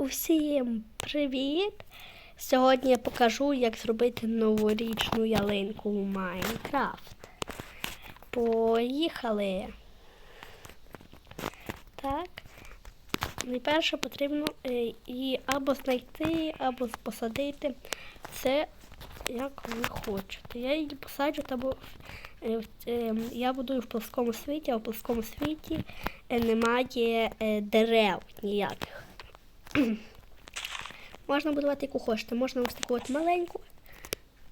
Усім привіт! Сьогодні я покажу, як зробити новорічну ялинку у Майнкрафт. Поїхали! Так. Найперше потрібно е, її або знайти, або посадити. Це як ви хочете. Я її посаджу, або я будую в плоскому світі, а в плоскому світі е, немає е, дерев ніяких. Можна будувати яку хочете. Можна ось таку от маленьку.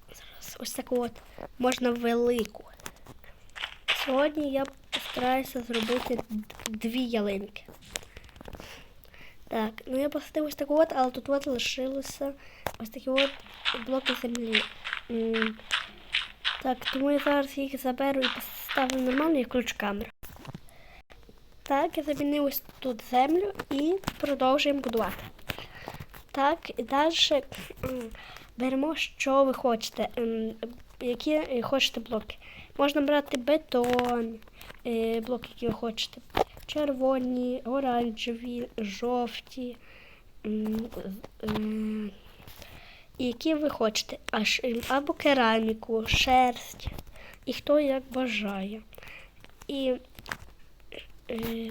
Зараз ось таку от. Можна велику. Сьогодні я постараюся зробити дві ялинки. Так, ну я посадив ось таку от, але тут от лишилося ось такі от блоки землі. Так, тому я зараз їх заберу і поставлю нормально і включу камеру. Так, я замінив тут землю і продовжуємо будувати. Так, і далі беремо, що ви хочете, ем, які е, хочете блоки. Можна брати бетон, е, блоки, які ви хочете. Червоні, оранжеві, жовті. які ви хочете. Або кераміку, шерсть. І хто як бажає. І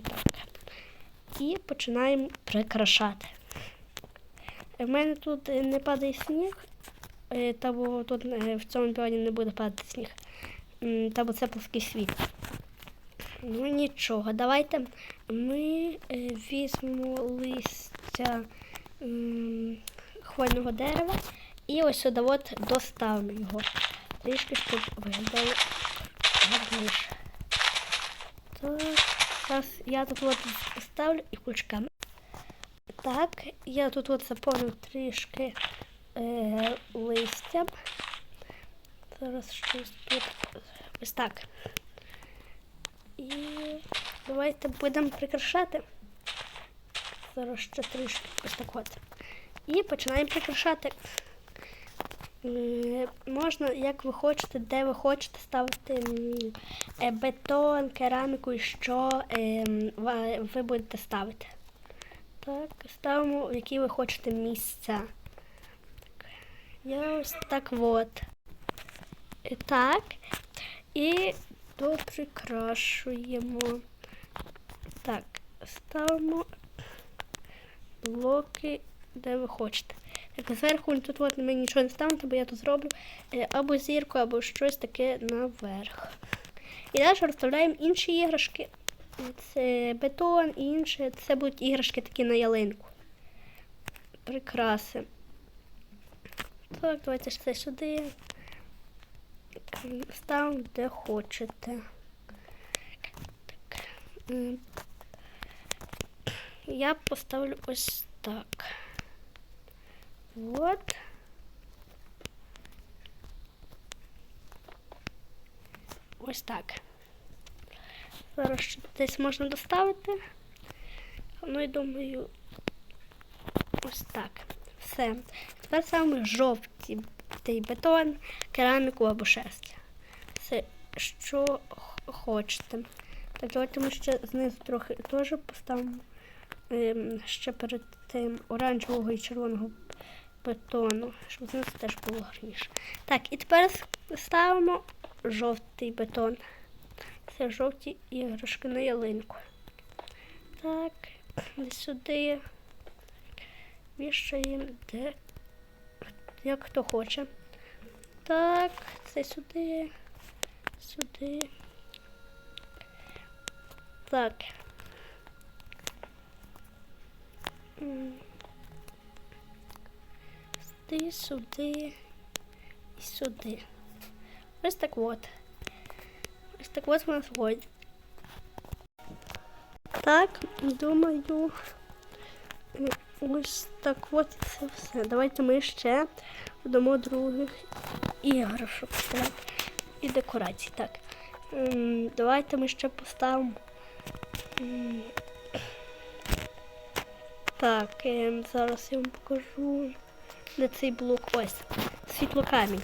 так. І починаємо прикрашати. У мене тут е, не падає сніг, е, та бо тут е, в цьому біоні не буде падати сніг. Та бо це плоский світ. Ну нічого, давайте ми е, візьмемо листя хвойного дерева і ось сюди от доставимо його. Трішки, щоб виглядало гарніше. Так, зараз я тут от ставлю і включу. Так, я тут от заповнив трішки е, листям. Зараз щось тут. Ось так. І давайте будемо прикрашати. Зараз ще трішки ось так от. І починаємо прикрашати. Е, Можна, як ви хочете, де ви хочете ставити е, бетон, кераміку і що е, ви будете ставити. Так, ставимо, в які ви хочете місця. Так, Я ось так от. І так. І доприкрашуємо. Так, ставимо блоки, де ви хочете. Так, зверху тут от ми нічого не ставимо, бо я тут зроблю е, або зірку, або щось таке наверх. І далі розставляємо інші іграшки. Це бетон і інше. Це будуть іграшки такі на ялинку. Прикраси. Так, давайте це сюди. Ставимо де хочете. Так. Я поставлю ось так. Вот. Ось так. Зараз десь можна доставити. Ну і думаю, ось так. Все. Тепер саме жовті той бетон, кераміку або шерсть. Все, що хочете. Так, давайте ми ще знизу трохи теж поставимо ем, ще перед тим оранжевого і червоного бетону, щоб знизу теж було гарніше. Так, і тепер ставимо жовтий бетон. Це жовті іграшки на ялинку. Так, сюди. Вішаємо де як хто хоче. Так, це сюди, сюди. Так. Сюди, сюди і сюди. Ось так от. Ось так от нас виходить. Так, думаю, ось так от це все. Давайте ми ще додамо других іграшок і декорацій. Так. Давайте ми ще поставимо. Так, ем, зараз я вам покажу. Де цей блок? Ось. Світлокамінь.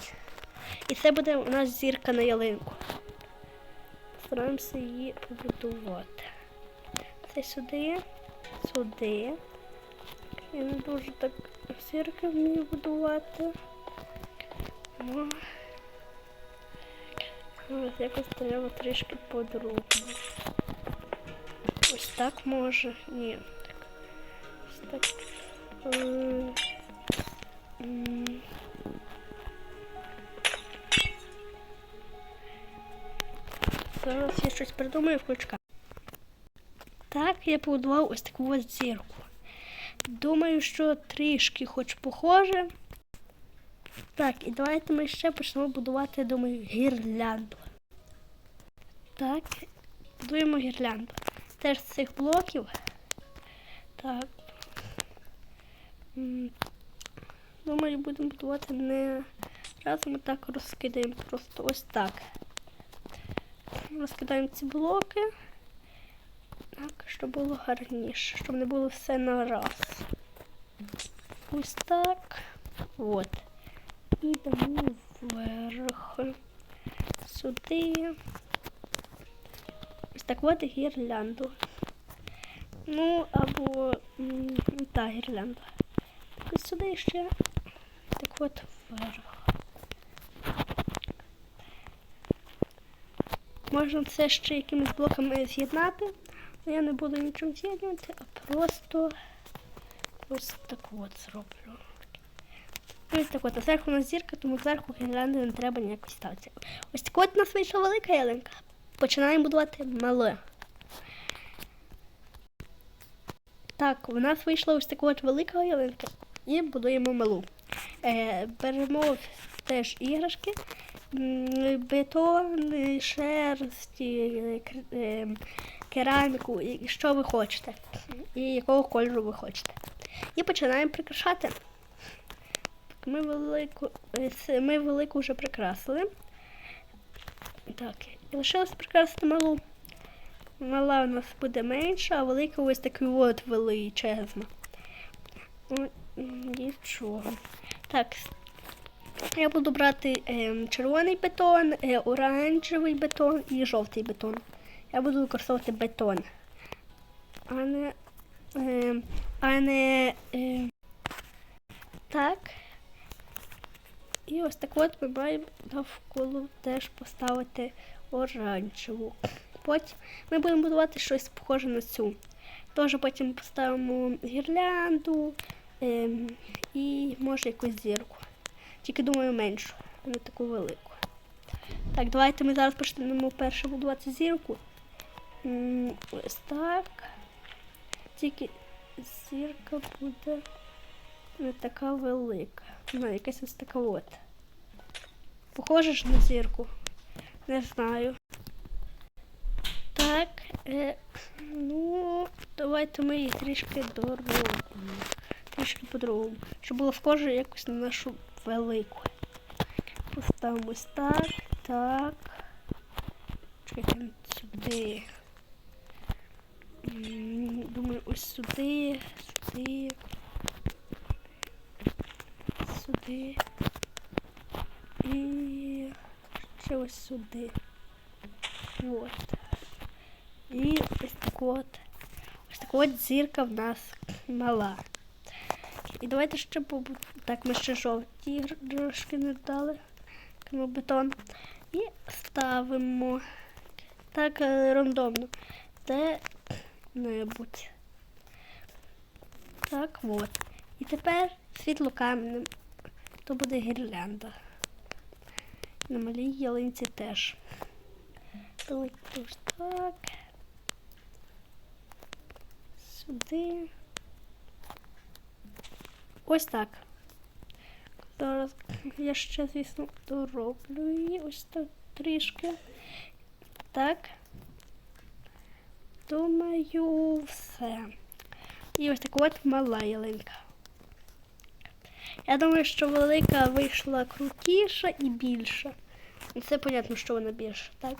І це буде у нас зірка на ялинку. Стараємося її побудувати. Це сюди, сюди. Я не дуже так зірки вмію будувати. Ну, ось якось треба трішки по-другому. Ось так може. Ні. Так. Ось так. Зараз я щось придумаю в включка. Так, я побудував ось таку ось зірку. Думаю, що трішки хоч похоже. Так, і давайте ми ще почнемо будувати, думаю, гірлянду. Так, будуємо гірлянду. Теж з цих блоків. Так. Думаю, будемо будувати не разом, а так розкидаємо просто ось так. Розкидаємо ці блоки. Так, щоб було гарніше, щоб не було все на раз. Ось так. От. І дамо вверх. Сюди. Ось так от гірлянду. Ну, або та гірлянда. Ось сюди ще. От. Можна це ще якимись блоками з'єднати. але Я не буду нічим з'єднувати, а просто ось так от зроблю. Ось так от, а зверху у нас зірка, тому зверху гірлянди не треба ніякої ставити. Ось так от у нас вийшла велика ялинка. Починаємо будувати мале. Так, у нас вийшла ось така от велика ялинка і будуємо малу. Е, беремо теж іграшки, бетон, шерсті, е, кераміку, що ви хочете, і якого кольору ви хочете. І починаємо прикрашати. Ми велику, е, ми велику вже прикрасили. Так, і лишилось прикрасити малу. Мала у нас буде менша, а велика ось така от величезна. Нічого. Так. Я буду брати ем, червоний бетон, е, оранжевий бетон і жовтий бетон. Я буду використовувати бетон. А не. ем, а не. ем, так. І ось так от ми маємо навколо теж поставити оранжеву. Потім ми будемо будувати щось схоже на цю. Теж потім поставимо гірлянду ем, і може якусь зірку. Тільки думаю меншу, не таку велику. Так, давайте ми зараз почнемо перше будувати зірку. М, Ось так. Тільки зірка буде не така велика. Ну, якась ось така от. Похоже ж на зірку? Не знаю. Так, е, ну, давайте ми її трішки доробимо. Трішки по-другому. Щоб було схоже якось на нашу велику. Поставимо ось так, так. Чекайте сюди. Думаю, ось сюди, сюди. Сюди. І ще ось сюди. От. І ось так от. Ось така от зірка в нас мала. І давайте ще побу... Так, ми ще жовті іграшки не дали. Бетон. І ставимо так е, рандомно. Де-небудь. Так, от. І тепер світло каменем. То буде гірлянда. На малій ялинці теж. Ось так. Сюди. Ось так. Зараз я ще, звісно, дороблю її ось так трішки. Так. Думаю, все. І ось така от мала ялинка. Я думаю, що велика вийшла крутіша і більша. Це понятно, що вона більша, так?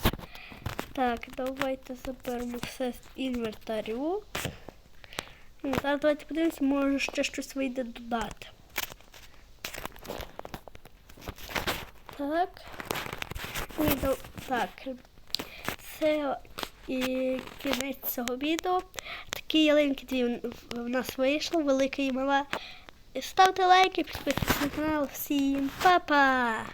Так, давайте заберемо все з інвентарю. Зараз давайте подивимося, може ще щось вийде додати. Так. Так. Це і кінець цього відео. такі ялинки дві в нас вийшло, велика і мала. Ставте лайки, підписуйтесь на канал. Всім па-па!